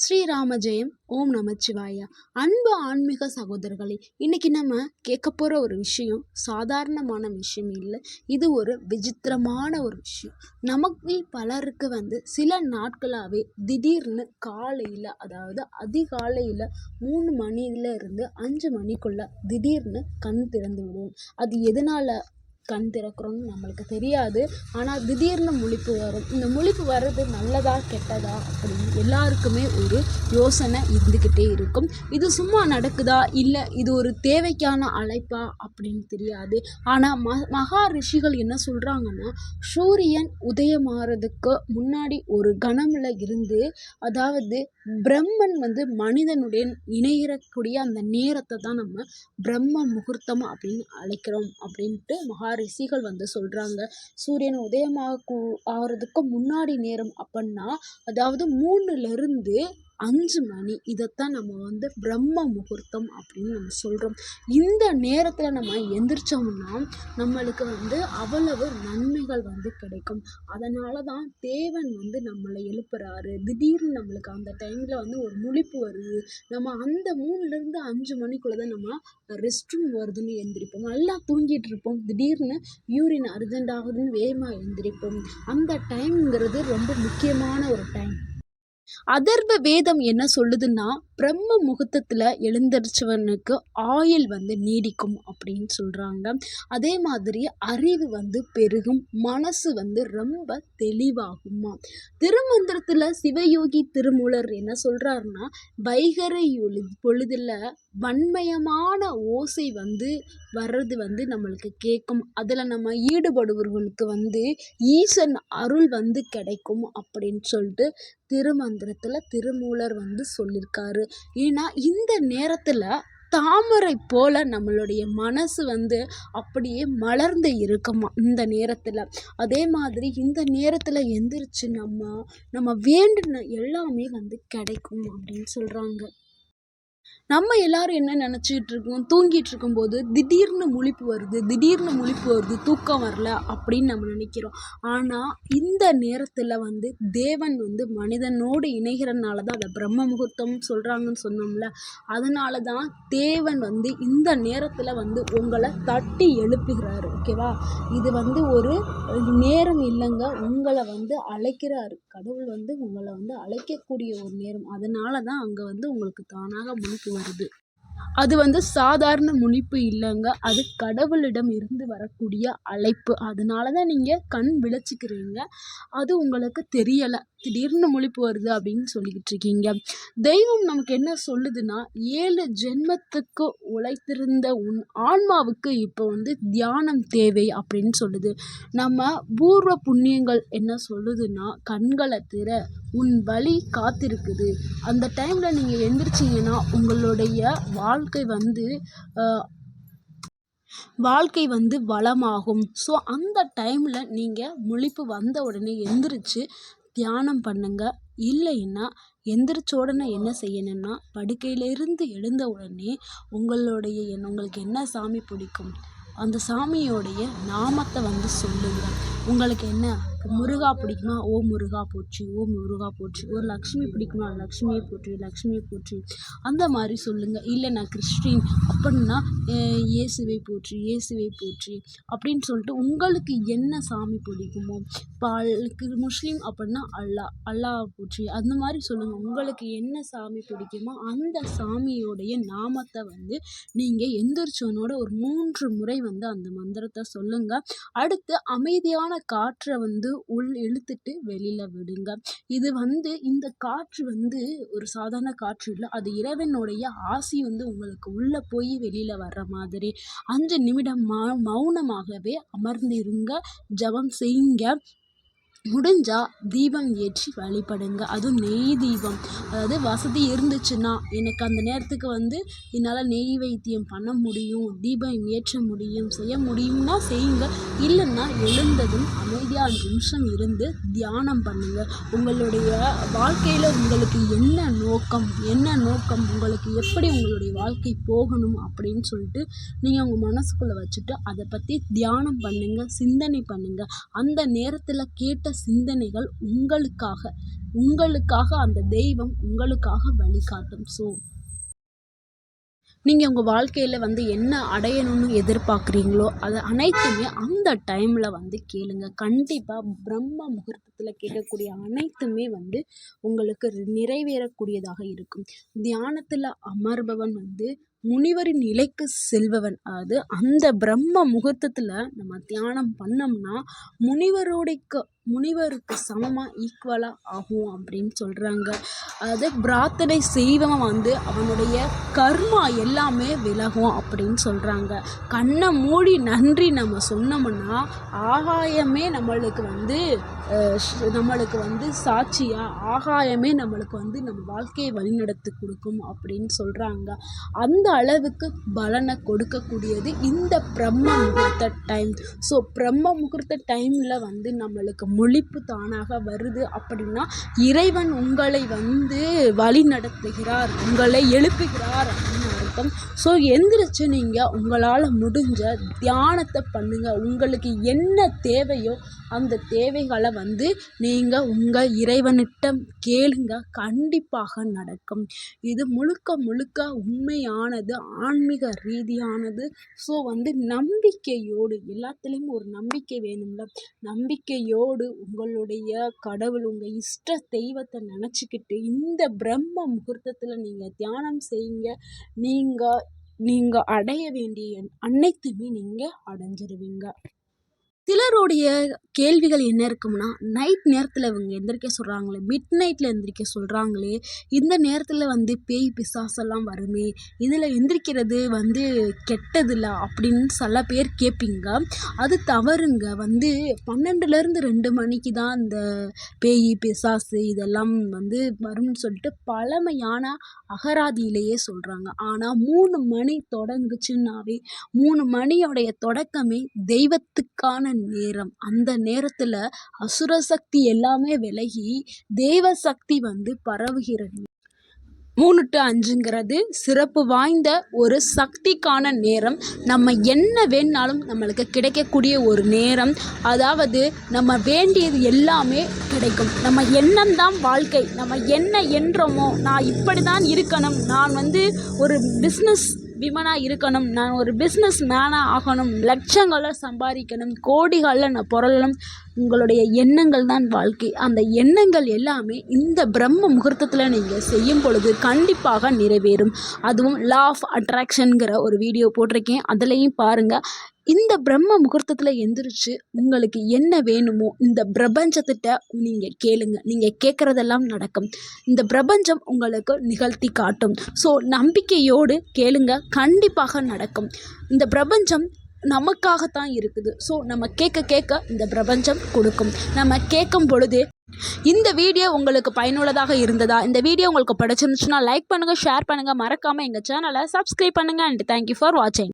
ஸ்ரீராம ஜெயம் ஓம் நமச்சிவாயா. அன்பு ஆன்மீக சகோதரர்களே இன்னைக்கு நம்ம கேட்க போகிற ஒரு விஷயம் சாதாரணமான விஷயம் இல்லை. இது ஒரு விசித்திரமான ஒரு விஷயம். நமக்கு பலருக்கு வந்து சில நாட்களாகவே திடீர்னு காலையில் அதாவது அதிகாலையில் மூணு மணியில இருந்து அஞ்சு மணிக்குள்ளே திடீர்னு கண் திறந்து விடுவோம் அது எதனால் கண் திறக்கிறோம்னு நம்மளுக்கு தெரியாது. ஆனால் திடீர்னு முழிப்பு வரும். இந்த முழிப்பு வர்றது நல்லதா கெட்டதா அப்படின்னு எல்லாருக்குமே ஒரு யோசனை இருந்துக்கிட்டே இருக்கும். இது சும்மா நடக்குதா? இல்லை இது ஒரு தேவைக்கான அழைப்பா? அப்படின்னு தெரியாது. ஆனால் ம மகா ரிஷிகள் என்ன சொல்கிறாங்கன்னா சூரியன் உதயமாகிறதுக்கு முன்னாடி ஒரு கணமில் இருந்து அதாவது பிரம்மன் வந்து மனிதனுடன் இணையிறக்கூடிய அந்த நேரத்தை தான் நம்ம பிரம்ம முகூர்த்தம் அப்படின்னு அழைக்கிறோம் அப்படின்ட்டு மகா ரிஷிகள் வந்து சொல்கிறாங்க சூரியன் உதயமாக கூ ஆகிறதுக்கு முன்னாடி நேரம் அப்படின்னா அதாவது மூணுலேருந்து அஞ்சு மணி இதைத்தான் நம்ம வந்து பிரம்ம முகூர்த்தம் அப்படின்னு நம்ம சொல்கிறோம் இந்த நேரத்தில் நம்ம எந்திரிச்சோம்னா நம்மளுக்கு வந்து அவ்வளவு நன்மைகள் வந்து கிடைக்கும். அதனால தான் தேவன் வந்து நம்மளை எழுப்புறாரு. திடீர்னு நம்மளுக்கு அந்த டைமில் வந்து ஒரு முழிப்பு வருது. நம்ம அந்த மூணுலேருந்து அஞ்சு மணிக்குள்ளே தான் நம்ம ரெஸ்ட் ரூம் வருதுன்னு எந்திரிப்போம். நல்லா தூங்கிட்டு இருப்போம். திடீர்னு யூரின் அர்ஜென்ட் ஆகுதுன்னு வேகமாக எந்திரிப்போம். அந்த டைம்ங்கிறது ரொம்ப முக்கியமான ஒரு டைம் அதர்வ வேதம் என்ன சொல்லுதுன்னா பிரம்ம முகூர்த்தத்தில் எழுந்திரிச்சவனுக்கு ஆயுள் வந்து நீடிக்கும் அப்படின்னு சொல்கிறாங்க அதே மாதிரி அறிவு வந்து பெருகும் மனசு வந்து ரொம்ப தெளிவாகுமா? திருமந்திரத்தில் சிவயோகி திருமூலர் என்ன சொல்கிறாருன்னா வைகரை ஒளி பொழுதில் வன்மயமான ஓசை வந்து வர்றது வந்து நம்மளுக்கு கேட்கும். அதில் நம்ம ஈடுபடுபவர்களுக்கு வந்து ஈசன் அருள் வந்து கிடைக்கும் அப்படின்னு சொல்லிட்டு திருமந்திரத்தில் திருமூலர் வந்து சொல்லியிருக்காரு ஏன்னா இந்த நேரத்தில் தாமரை போல் நம்மளுடைய மனசு வந்து அப்படியே மலர்ந்து இருக்குமா இந்த நேரத்தில். அதே மாதிரி இந்த நேரத்தில் எந்திரிச்சு நம்ம நம்ம வேண்டின எல்லாமே வந்து கிடைக்கும் அப்படின்னு சொல்கிறாங்க நம்ம எல்லாரும் என்ன நினச்சிக்கிட்டு இருக்கோம்? தூங்கிட்டு இருக்கும்போது திடீர்னு முழிப்பு வருது திடீர்னு முழிப்பு வருது தூக்கம் வரல அப்படின்னு நம்ம நினைக்கிறோம். ஆனால் இந்த நேரத்தில் வந்து தேவன் வந்து மனிதனோடு இணைகிறனால தான் அதை பிரம்ம முகூர்த்தம் சொல்கிறாங்கன்னு சொன்னோம்ல. அதனால தான் தேவன் வந்து இந்த நேரத்தில் வந்து உங்களை தட்டி எழுப்புகிறாரு ஓகேவா இது வந்து ஒரு நேரம் இல்லைங்க உங்களை வந்து அழைக்கிறாரு. கடவுள் வந்து உங்களை வந்து அழைக்கக்கூடிய ஒரு நேரம். அதனால தான் அங்கே வந்து உங்களுக்கு தானாக முழிப்பு வருது. அது வந்து சாதாரண முழிப்பு இல்லைங்க. அது கடவுளிடம் இருந்து வரக்கூடிய அழைப்பு. அதனால தான் நீங்கள் கண் விழிச்சிக்கிறீங்க. அது உங்களுக்கு தெரியலை. திடீர்னு முழிப்பு வருது அப்படின்னு சொல்லிக்கிட்டு இருக்கீங்க. தெய்வம் நமக்கு என்ன சொல்லுதுன்னா ஏழு ஜென்மத்துக்கு உழைத்திருந்த உன் ஆன்மாவுக்கு இப்போ வந்து தியானம் தேவை அப்படின்னு சொல்லுது. நம்ம பூர்வ புண்ணியங்கள் என்ன சொல்லுதுன்னா கண்களை திற உன் வழி காத்திருக்குது. அந்த டைமில் நீங்கள் எந்திரிச்சிங்கன்னா உங்களுடைய வாழ்க்கை வந்து வாழ்க்கை வந்து வளமாகும். ஸோ அந்த டைமில் நீங்கள் முழிப்பு வந்த உடனே எந்திரிச்சு தியானம் பண்ணுங்கள் இல்லைன்னா எந்திரிச்ச உடனே என்ன செய்யணும்னா படுக்கையிலிருந்து எழுந்த உடனே உங்களுடைய உங்களுக்கு என்ன சாமி பிடிக்கும்? அந்த சாமியோடைய நாமத்தை வந்து சொல்லுங்கள் உங்களுக்கு என்ன? முருகா பிடிக்குமா? ஓ முருகா போற்றி ஓ முருகா போற்றி ஒரு லக்ஷ்மி பிடிக்குமா? லக்ஷ்மியை போற்றி லக்ஷ்மியை போற்றி. அந்த மாதிரி சொல்லுங்கள் இல்லை நான் கிறிஸ்டின் அப்படின்னா இயேசுவை போற்றி இயேசுவை போற்றி அப்படின்னு சொல்லிட்டு உங்களுக்கு என்ன சாமி பிடிக்குமோ? பாலுக்கு முஸ்லீம் அப்படின்னா அல்லா அல்லாவை போற்றி. அந்த மாதிரி சொல்லுங்கள் உங்களுக்கு என்ன சாமி பிடிக்குமோ அந்த சாமியோடைய நாமத்தை வந்து நீங்கள் எந்திரிச்சவனோட ஒரு மூன்று முறை வந்து அந்த மந்திரத்தை சொல்லுங்கள் அடுத்து அமைதியான காற்றை வந்து உள் இழுத்துட்டு வெளியில் விடுங்க. இது வந்து இந்த காற்று வந்து ஒரு சாதாரண காற்று இல்லை அது இறைவனுடைய ஆசி வந்து உங்களுக்கு உள்ளே போய் வெளியில் வர்ற மாதிரி. அஞ்சு நிமிடம் மௌனமாகவே அமர்ந்திருங்க ஜபம் செய்யுங்க. முடிஞ்சால் தீபம் ஏற்றி வழிபடுங்க. அதுவும் நெய் தீபம். அதாவது வசதி இருந்துச்சுன்னா எனக்கு அந்த நேரத்துக்கு வந்து என்னால் நெய் வைத்தியம் பண்ண முடியும் தீபம் ஏற்ற முடியும் செய்ய முடியும்னா செய்யுங்க. இல்லைன்னா எழுந்ததும் அமைதியாக அஞ்சு நிமிஷம் இருந்து தியானம் பண்ணுங்கள் உங்களுடைய வாழ்க்கையில் உங்களுக்கு என்ன நோக்கம் என்ன நோக்கம் உங்களுக்கு எப்படி உங்களுடைய வாழ்க்கை போகணும் அப்படின்னு சொல்லிட்டு நீங்கள் உங்கள் மனசுக்குள்ளே வச்சுட்டு அதை பற்றி தியானம் பண்ணுங்கள் சிந்தனை பண்ணுங்கள் அந்த நேரத்தில் கேட்ட சிந்தனைகள் உங்களுக்காக உங்களுக்காக அந்த தெய்வம் உங்களுக்காக வழிகாட்டும். ஸோ நீங்கள் உங்கள் வாழ்க்கையில் வந்து என்ன அடையணும்னு எதிர்பார்க்குறீங்களோ அதை அனைத்துமே அந்த டைமில் வந்து கேளுங்க. கண்டிப்பாக பிரம்ம முகூர்த்தத்தில் கேட்கக்கூடிய அனைத்துமே வந்து உங்களுக்கு நிறைவேறக்கூடியதாக இருக்கும். தியானத்தில் அமர்பவன் வந்து முனிவரின் நிலைக்கு செல்பவன். அதாவது அந்த பிரம்ம முகூர்த்தத்தில் நம்ம தியானம் பண்ணோம்னா முனிவரோடைக்கு முனிவருக்கு சமமாக ஈக்குவலாக ஆகும் அப்படின்னு சொல்கிறாங்க அதாவது பிரார்த்தனை செய்வன் வந்து அவனுடைய கர்மா எல்லாமே விலகும் அப்படின்னு சொல்கிறாங்க கண்ணை மூடி நன்றி நம்ம சொன்னோம்னா ஆகாயமே நம்மளுக்கு வந்து நம்மளுக்கு வந்து சாட்சியாக ஆகாயமே நம்மளுக்கு வந்து நம்ம வாழ்க்கையை வழிநடத்தி கொடுக்கும் அப்படின்னு சொல்கிறாங்க அந்த அளவுக்கு பலனை கொடுக்கக்கூடியது இந்த பிரம்ம முகூர்த்த டைம் ஸோ பிரம்ம முகூர்த்த டைமில் வந்து நம்மளுக்கு மொழிப்பு தானாக வருது அப்படின்னா இறைவன் உங்களை வந்து வழி நடத்துகிறார் உங்களை எழுப்புகிறார் அப்படின்னு அர்த்தம். ஸோ எந்திரிச்சு நீங்கள் உங்களால் முடிஞ்ச தியானத்தை பண்ணுங்கள் உங்களுக்கு என்ன தேவையோ அந்த தேவைகளை வந்து நீங்கள் உங்கள் இறைவனிட்டம் கேளுங்க. கண்டிப்பாக நடக்கும். இது முழுக்க முழுக்க உண்மையானது ஆன்மீக ரீதியானது. ஸோ வந்து நம்பிக்கையோடு எல்லாத்துலேயும் ஒரு நம்பிக்கை வேணும்ல. நம்பிக்கையோடு உங்களுடைய கடவுள் உங்கள் இஷ்ட தெய்வத்தை நினச்சிக்கிட்டு இந்த பிரம்ம முகூர்த்தத்தில் நீங்கள் தியானம் செய்யுங்க. நீங்கள் நீங்கள் அடைய வேண்டிய அனைத்துமே நீங்கள் அடைஞ்சிருவீங்க. சிலருடைய கேள்விகள் என்ன இருக்கும்னா நைட் நேரத்தில் இவங்க எந்திரிக்க சொல்கிறாங்களே மிட் நைட்டில் எந்திரிக்க சொல்கிறாங்களே இந்த நேரத்தில் வந்து பேய் பிசாசெல்லாம் வருமே இதில் எந்திரிக்கிறது வந்து கெட்டதில்ல அப்படின்னு சில பேர் கேட்பீங்க அது தவறுங்க. வந்து பன்னெண்டுலேருந்து ரெண்டு மணிக்கு தான் இந்த பேய் பிசாசு இதெல்லாம் வந்து வரும்னு சொல்லிட்டு பழமையான அகராதியிலேயே சொல்கிறாங்க ஆனால் மூணு மணி தொடங்குச்சுன்னாவே மூணு மணியோடைய தொடக்கமே தெய்வத்துக்கான நேரம். அந்த நேரத்தில் அசுர சக்தி எல்லாமே விலகி தேவ சக்தி வந்து பரவுகிறது. மூணு டு அஞ்சுங்கிறது சிறப்பு வாய்ந்த ஒரு சக்திக்கான நேரம். நம்ம என்ன வேணாலும் நம்மளுக்கு கிடைக்கக்கூடிய ஒரு நேரம். அதாவது நம்ம வேண்டியது எல்லாமே கிடைக்கும். நம்ம எண்ணம் தான் வாழ்க்கை. நம்ம என்ன என்றோமோ நான் இப்படி தான் இருக்கணும். நான் வந்து ஒரு பிஸ்னஸ் விமனாக இருக்கணும் நான் ஒரு பிஸ்னஸ் மேனாக ஆகணும் லட்சங்களை சம்பாதிக்கணும் கோடிகளில் நான் புரளணும் உங்களுடைய எண்ணங்கள் தான் வாழ்க்கை. அந்த எண்ணங்கள் எல்லாமே இந்த பிரம்ம முகூர்த்தத்தில் நீங்கள் செய்யும் பொழுது கண்டிப்பாக நிறைவேறும். அதுவும் லா ஆஃப் அட்ராக்ஷனுங்கிற ஒரு வீடியோ போட்டிருக்கேன். அதுலேயும் பாருங்கள் இந்த பிரம்ம முகூர்த்தத்தில் எந்திரிச்சு உங்களுக்கு என்ன வேணுமோ இந்த பிரபஞ்சத்திட்ட நீங்கள் கேளுங்க. நீங்கள் கேட்குறதெல்லாம் நடக்கும். இந்த பிரபஞ்சம் உங்களுக்கு நிகழ்த்தி காட்டும். ஸோ நம்பிக்கையோடு கேளுங்க கண்டிப்பாக நடக்கும். இந்த பிரபஞ்சம் நமக்காகத்தான் இருக்குது. ஸோ நம்ம கேட்க கேட்க இந்த பிரபஞ்சம் கொடுக்கும். நம்ம கேட்கும் பொழுது இந்த வீடியோ உங்களுக்கு பயனுள்ளதாக இருந்ததா? இந்த வீடியோ உங்களுக்கு பிடிச்சிருந்துச்சுன்னா லைக் பண்ணுங்கள் ஷேர் பண்ணுங்கள் மறக்காமல் எங்கள் சேனலை சப்ஸ்கிரைப் பண்ணுங்கள் அண்ட் தேங்க்யூ ஃபார் வாட்சிங்